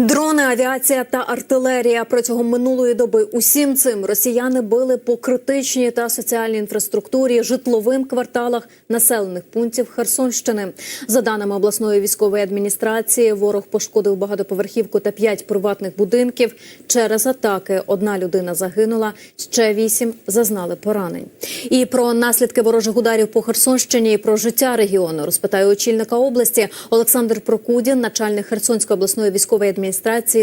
Дрони, авіація та артилерія протягом минулої доби усім цим росіяни били по критичній та соціальній інфраструктурі, житловим кварталах населених пунктів Херсонщини. За даними обласної військової адміністрації, ворог пошкодив багатоповерхівку та п'ять приватних будинків. Через атаки одна людина загинула, ще вісім зазнали поранень. І про наслідки ворожих ударів по Херсонщині і про життя регіону розпитаю очільника області Олександр Прокудін, начальник Херсонської обласної військової адміністрації,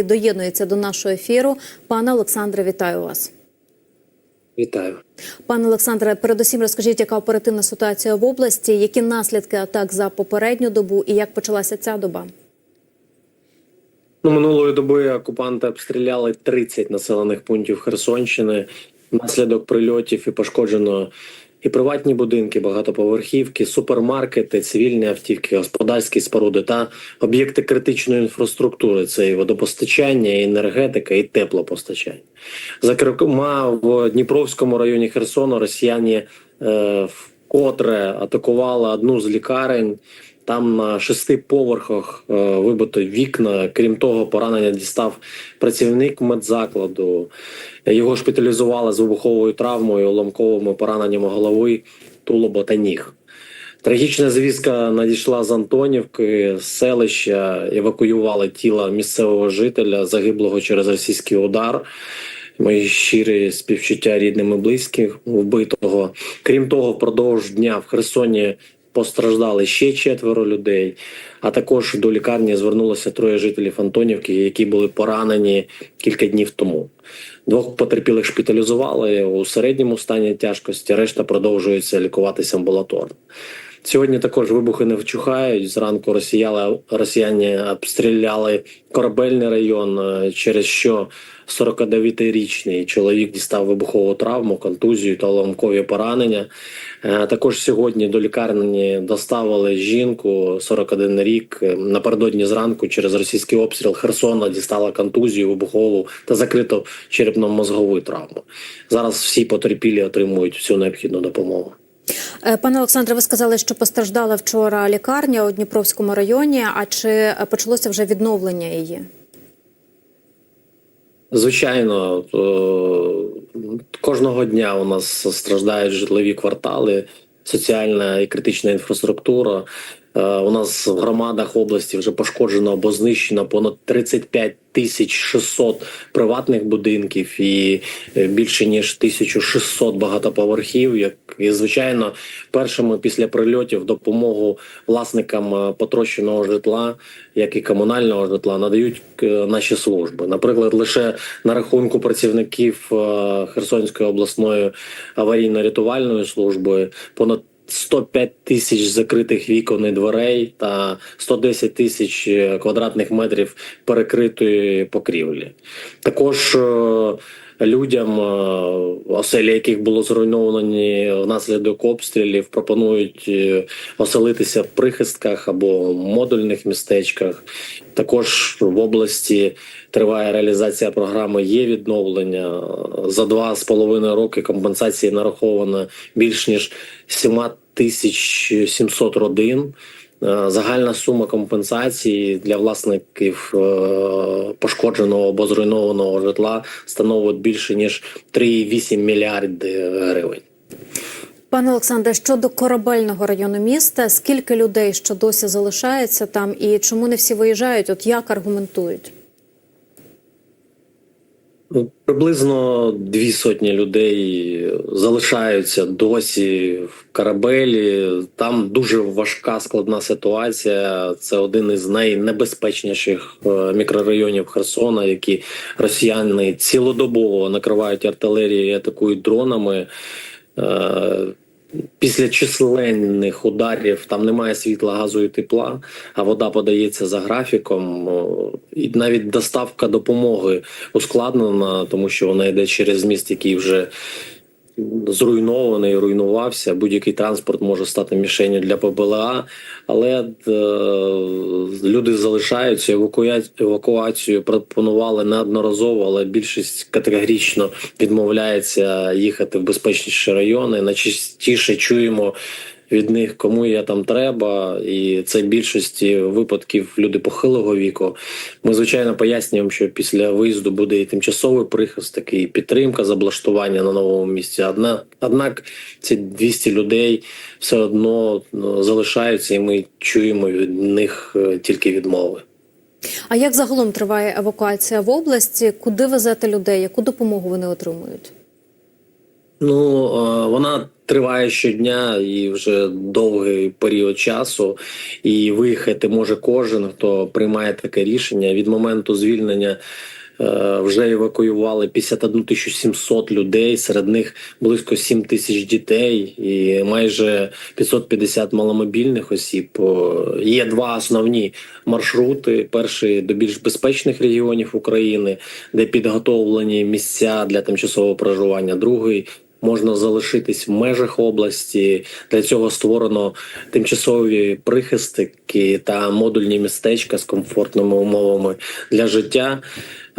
доєднується до нашого ефіру. Пане Олександре, вітаю вас. Вітаю. Пане Олександре, передусім розкажіть, яка оперативна ситуація в області, які наслідки атак за попередню добу і як почалася ця доба? Ну, минулої доби окупанти обстріляли 30 населених пунктів Херсонщини. Внаслідок прильотів і пошкоджено і приватні будинки, багатоповерхівки, супермаркети, цивільні автівки, господарські споруди та об'єкти критичної інфраструктури. Це і водопостачання, і енергетика, і теплопостачання. Зокрема, в Дніпровському районі Херсону росіяни е, вкотре атакували одну з лікарень. Там на шести поверхах е, вибито вікна. Крім того, поранення дістав працівник медзакладу. Його шпиталізували з вибуховою травмою, уламковими пораненнями голови, тулуба та ніг. Трагічна звістка надійшла з Антонівки, з селища. Евакуювали тіло місцевого жителя, загиблого через російський удар. Мої щирі співчуття рідним і близьким вбитого. Крім того, впродовж дня в Херсоні постраждали ще четверо людей. А також до лікарні звернулося троє жителів Антонівки, які були поранені кілька днів тому. Двох потерпілих шпиталізували у середньому стані тяжкості. Решта продовжується лікуватися амбулаторно. Сьогодні також вибухи не вчухають. Зранку росіяни, росіяни обстріляли корабельний район, е, через що 49-річний чоловік дістав вибухову травму, контузію та уламкові поранення. Е, Також сьогодні до лікарні доставили жінку 41 рік. Е, Напередодні зранку через російський обстріл Херсона дістала контузію, вибухову та закриту черепно-мозгову травму. Зараз всі потерпілі отримують всю необхідну допомогу. Е, Пане Олександре, ви сказали, що постраждала вчора лікарня у Дніпровському районі. А чи почалося вже відновлення її? Звичайно, то кожного дня у нас страждають житлові квартали, соціальна і критична інфраструктура. Е, У нас в громадах області вже пошкоджено або знищено понад 35 тисяч 600 приватних будинків і е, більше ніж 1600 багатоповерхів. Як і звичайно, першими після прильотів допомогу власникам е, потрощеного житла, як і комунального житла, надають наші служби. Наприклад, лише на рахунку працівників Херсонської обласної аварійно-рятувальної служби понад 105 тисяч закритих вікон і дверей та 110 тисяч е, квадратних метрів перекритої покрівлі. Також е, людям, е, оселі яких було зруйновані внаслідок обстрілів, пропонують е, оселитися в прихистках або модульних містечках. Також в області триває реалізація програми є відновлення. За два з половиною роки компенсації нараховано більш ніж 7 тисяч 700 родин. Е, Загальна сума компенсації для власників е, пошкодженого або зруйнованого житла становить більше ніж 3,8 мільярди гривень. Пане Олександре, щодо корабельного району міста, скільки людей що досі залишається там, і чому не всі виїжджають? От як аргументують? Ну, Приблизно дві сотні людей залишаються досі в корабелі. Там дуже важка складна ситуація. Це один із найнебезпечніших е, мікрорайонів Херсона, які росіяни цілодобово накривають артилерією і атакують дронами. Після численних ударів там немає світла, газу і тепла, а вода подається за графіком. І навіть доставка допомоги ускладнена, тому що вона йде через міст, який вже зруйнований, руйнувався. Будь-який транспорт може стати мішенью для ПБЛА, але е, люди залишаються. Евакуя- Евакуацію пропонували неодноразово, але більшість категорично відмовляється їхати в безпечніші райони. Найчастіше чуємо від них, кому я там треба, і це більшості випадків люди похилого віку. Ми звичайно пояснюємо, що після виїзду буде і тимчасовий прихисток, і підтримка з облаштування на новому місці. Одна однак ці 200 людей все одно ну, залишаються, і ми чуємо від них е, тільки відмови. А як загалом триває евакуація в області? Куди везете людей? Яку допомогу вони отримують? Ну е, вона триває щодня і вже довгий період часу. І виїхати може кожен, хто приймає таке рішення. Від моменту звільнення е, вже евакуювали 51 тисячу 700 людей. Серед них близько 7 тисяч дітей і майже 550 маломобільних осіб. Є два основні маршрути: перший до більш безпечних регіонів України, де підготовлені місця для тимчасового проживання. Другий можна залишитись в межах області. Для цього створено тимчасові прихистики та модульні містечка з комфортними умовами для життя.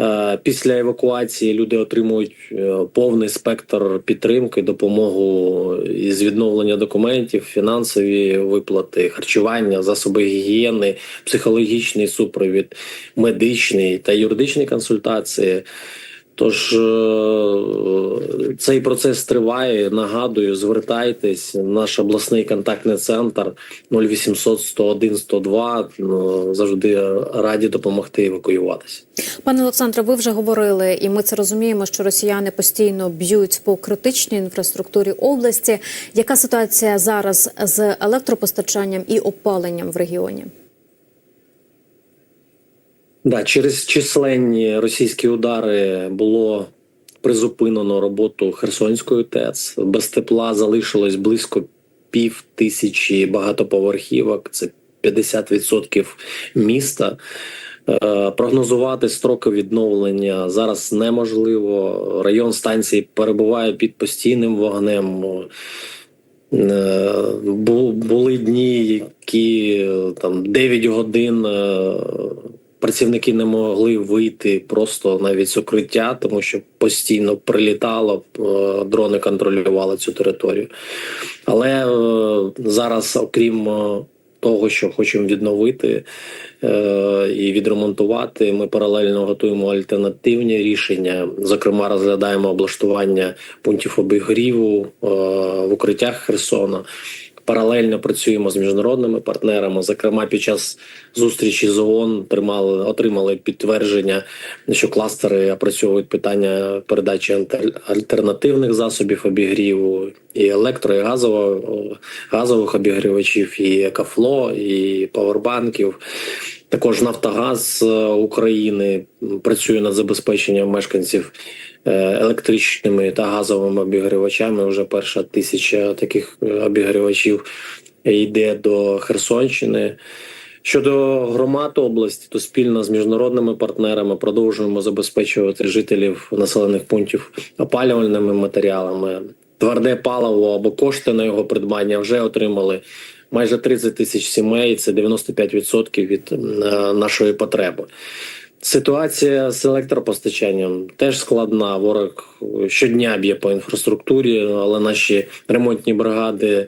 Е, Після евакуації люди отримують е, повний спектр підтримки, допомогу із відновлення документів, фінансові виплати, харчування, засоби гігієни, психологічний супровід, медичний та юридичні консультації. Тож е, цей процес триває. Нагадую, звертайтесь. Наш обласний контактний центр 0800 101 102 ну, завжди раді допомогти евакуюватися. Пане Олександре, ви вже говорили, і ми це розуміємо, що росіяни постійно б'ють по критичній інфраструктурі області. Яка ситуація зараз з електропостачанням і опаленням в регіоні? Да, через численні російські удари було призупинено роботу Херсонської ТЕЦ. Без тепла залишилось близько пів тисячі багатоповерхівок. Це 50% міста. Е, Прогнозувати строки відновлення зараз неможливо. Район станції перебуває під постійним вогнем. Е, Були дні, які е, там 9 годин працівники не могли вийти просто навіть з укриття, тому що постійно прилітало, е, дрони контролювали цю територію. Але е, зараз, окрім е, того, що хочемо відновити і відремонтувати, ми паралельно готуємо альтернативні рішення. Зокрема, розглядаємо облаштування пунктів обігріву в укриттях Херсона. Паралельно працюємо з міжнародними партнерами. Зокрема, під час зустрічі з ООН тримали отримали підтвердження, що кластери опрацьовують питання передачі альтер- альтернативних засобів обігріву і електро, і газово, газових обігрівачів, і екофло, і павербанків. Також Нафтогаз е, України працює над забезпеченням мешканців е, електричними та газовими обігрівачами. Вже перша тисяча таких е, обігрівачів йде до Херсонщини. Щодо громад області, то спільно з міжнародними партнерами продовжуємо забезпечувати жителів населених пунктів опалювальними матеріалами. Тверде паливо або кошти на його придбання вже отримали майже 30 тисяч сімей. Це 95% від е, нашої потреби. Ситуація з електропостачанням теж складна. Ворог щодня б'є по інфраструктурі, але наші ремонтні бригади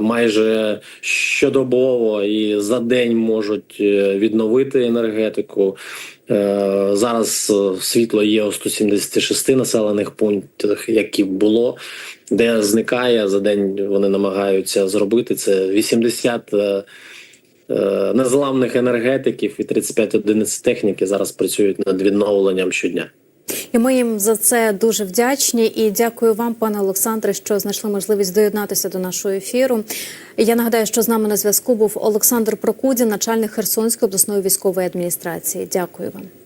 майже щодобово і за день можуть е, відновити енергетику. Е, Зараз е, світло є у 176 населених пунктах, які було, де зникає за день. Вони намагаються зробити це 80 е, е, незламних енергетиків і 35 одиниць техніки зараз працюють над відновленням щодня. І ми їм за це дуже вдячні. І дякую вам, пане Олександре, що знайшли можливість доєднатися до нашого ефіру. Я нагадаю, що з нами на зв'язку був Олександр Прокудін, начальник Херсонської обласної військової адміністрації. Дякую вам.